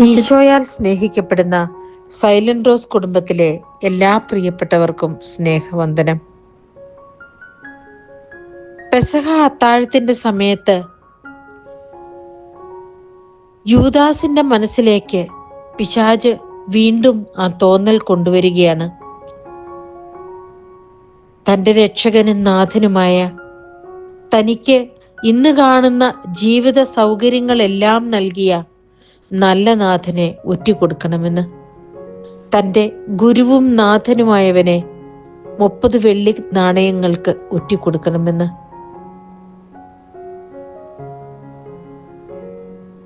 ഈശോയാൽ സ്നേഹിക്കപ്പെടുന്ന silent rose കുടുംബത്തിലെ എല്ലാ പ്രിയപ്പെട്ടവർക്കും സ്നേഹവന്ദനം. പെസഹ അത്താഴത്തിന്റെ സമയത്ത് യൂദാസിന്റെ മനസ്സിലേക്ക് പിശാജ് വീണ്ടും ആ തോന്നൽ കൊണ്ടുവരികയാണ്. തന്റെ രക്ഷകനും നാഥനുമായ തനിക്ക് ഇന്ന് കാണുന്ന ജീവിത സൗകര്യങ്ങളെല്ലാം നൽകിയ നല്ല നാഥനെ ഒറ്റിക്കൊടുക്കണമെന്ന്. തന്റെ ഗുരുവും നാഥനുമായവനെ മുപ്പത് വെള്ളി നാണയങ്ങൾക്ക് ഒറ്റിക്കൊടുക്കണമെന്ന്.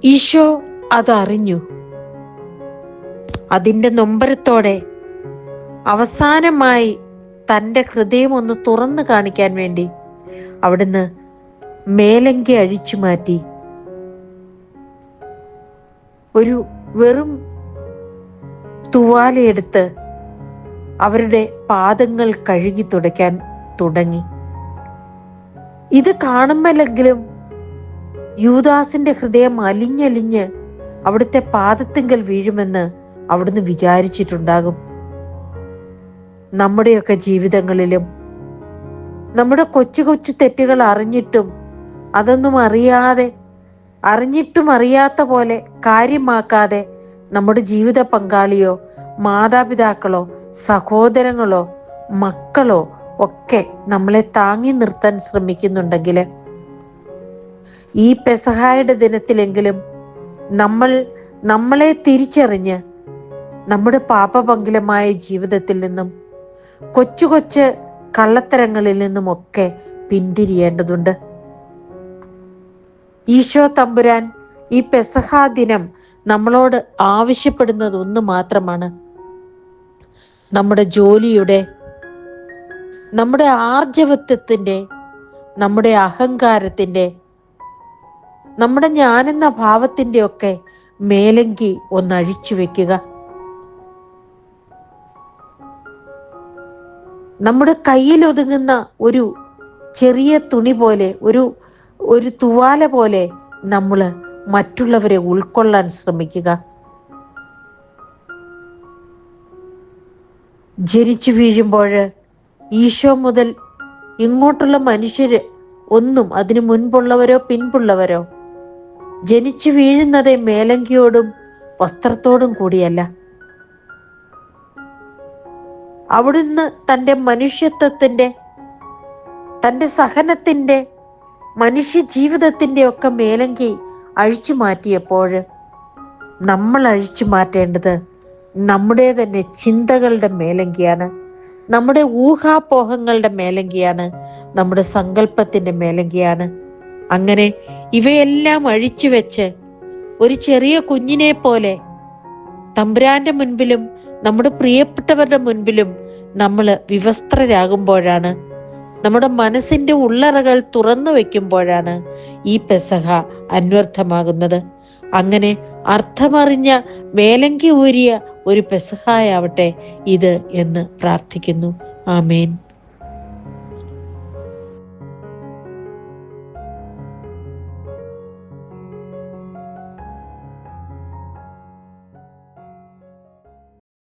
ഈശോ അതറിഞ്ഞു. അതിന്റെ നൊമ്പരത്തോടെ അവസാനമായി തന്റെ ഹൃദയം ഒന്ന് തുറന്നു കാണിക്കാൻ വേണ്ടി അവിടുന്ന് മേലങ്കി അഴിച്ചു മാറ്റി. ഒരു വെറും തുവാലയെടുത്ത് അവരുടെ പാദങ്ങൾ കഴുകി തുടയ്ക്കാൻ തുടങ്ങി. ഇത് കാണുമ്പോഴെങ്കിലും യൂദാസിന്റെ ഹൃദയം അലിഞ്ഞലിഞ്ഞ് അവിടുത്തെ പാദത്തിങ്കൽ വീഴുമെന്ന് അവിടുന്ന് വിചാരിച്ചിട്ടുണ്ടാകും. നമ്മുടെയൊക്കെ ജീവിതങ്ങളിലും നമ്മുടെ കൊച്ചു കൊച്ചു തെറ്റുകൾ അറിഞ്ഞിട്ടും അതൊന്നും അറിയാതെ അറിഞ്ഞിട്ടും അറിയാത്ത പോലെ കാര്യമാക്കാതെ നമ്മുടെ ജീവിത പങ്കാളിയോ മാതാപിതാക്കളോ സഹോദരങ്ങളോ മക്കളോ ഒക്കെ നമ്മളെ താങ്ങി നിർത്താൻ ശ്രമിക്കുന്നുണ്ടെങ്കിൽ ഈ പെസഹായുടെ ദിനത്തിലെങ്കിലും നമ്മൾ നമ്മളെ തിരിച്ചറിഞ്ഞ് നമ്മുടെ പാപപങ്കിലമായ ജീവിതത്തിൽ നിന്നും കൊച്ചു കൊച്ചു കള്ളത്തരങ്ങളിൽ നിന്നുമൊക്കെ പിന്തിരിയേണ്ടതുണ്ട്. ഈശോ തമ്പുരാൻ ഈ പെസഹാ ദിനം നമ്മളോട് ആവശ്യപ്പെടുന്നത് ഒന്ന് മാത്രമാണ്. നമ്മുടെ ജോലിയുടെ നമ്മുടെ ആർജവത്വത്തിന്റെ നമ്മുടെ അഹങ്കാരത്തിന്റെ നമ്മുടെ ഞാനെന്ന ഭാവത്തിന്റെ ഒക്കെ മേലങ്കി ഒന്ന് അഴിച്ചു വെക്കുക. നമ്മുടെ കയ്യിൽ ഒതുങ്ങുന്ന ഒരു ചെറിയ തുണി പോലെ ഒരു ഒരു തുവാല പോലെ നമ്മൾ മറ്റുള്ളവരെ ഉൾക്കൊള്ളാൻ ശ്രമിക്കുക. ജനിച്ചു വീഴുമ്പോൾ ഈശോ മുതൽ ഇങ്ങോട്ടുള്ള മനുഷ്യർ ഒന്നും അതിനു മുൻപുള്ളവരോ പിൻപുള്ളവരോ ജനിച്ചു വീഴുന്നത് മേലങ്കിയോടും വസ്ത്രത്തോടും കൂടിയല്ല. അവിടുന്ന് തന്റെ മനുഷ്യത്വത്തിന്റെ തന്റെ സഹനത്തിന്റെ മനുഷ്യ ജീവിതത്തിന്റെ ഒക്കെ മേലങ്കി അഴിച്ചു മാറ്റിയപ്പോൾ നമ്മൾ അഴിച്ചു മാറ്റേണ്ടത് നമ്മുടെ തന്നെ ചിന്തകളുടെ മേലങ്കിയാണ്. നമ്മുടെ ഊഹാപോഹങ്ങളുടെ മേലങ്കിയാണ്. നമ്മുടെ സങ്കല്പത്തിന്റെ മേലങ്കിയാണ്. അങ്ങനെ ഇവയെല്ലാം അഴിച്ചു വെച്ച് ഒരു ചെറിയ കുഞ്ഞിനെ പോലെ തമ്പുരാന്റെ മുൻപിലും നമ്മുടെ പ്രിയപ്പെട്ടവരുടെ മുൻപിലും നമ്മൾ വിവസ്ത്രരാകുമ്പോഴാണ് നമ്മുടെ മനസ്സിന്റെ ഉള്ളറകൾ തുറന്നു വെക്കുമ്പോഴാണ് ഈ പെസഹ അന്വർത്ഥമാകുന്നത്. അങ്ങനെ അർത്ഥമറിഞ്ഞ മേലങ്കി ഊരിയ ഒരു പെസഹായാവട്ടെ ഇത് എന്ന് പ്രാർത്ഥിക്കുന്നു. ആമേൻ.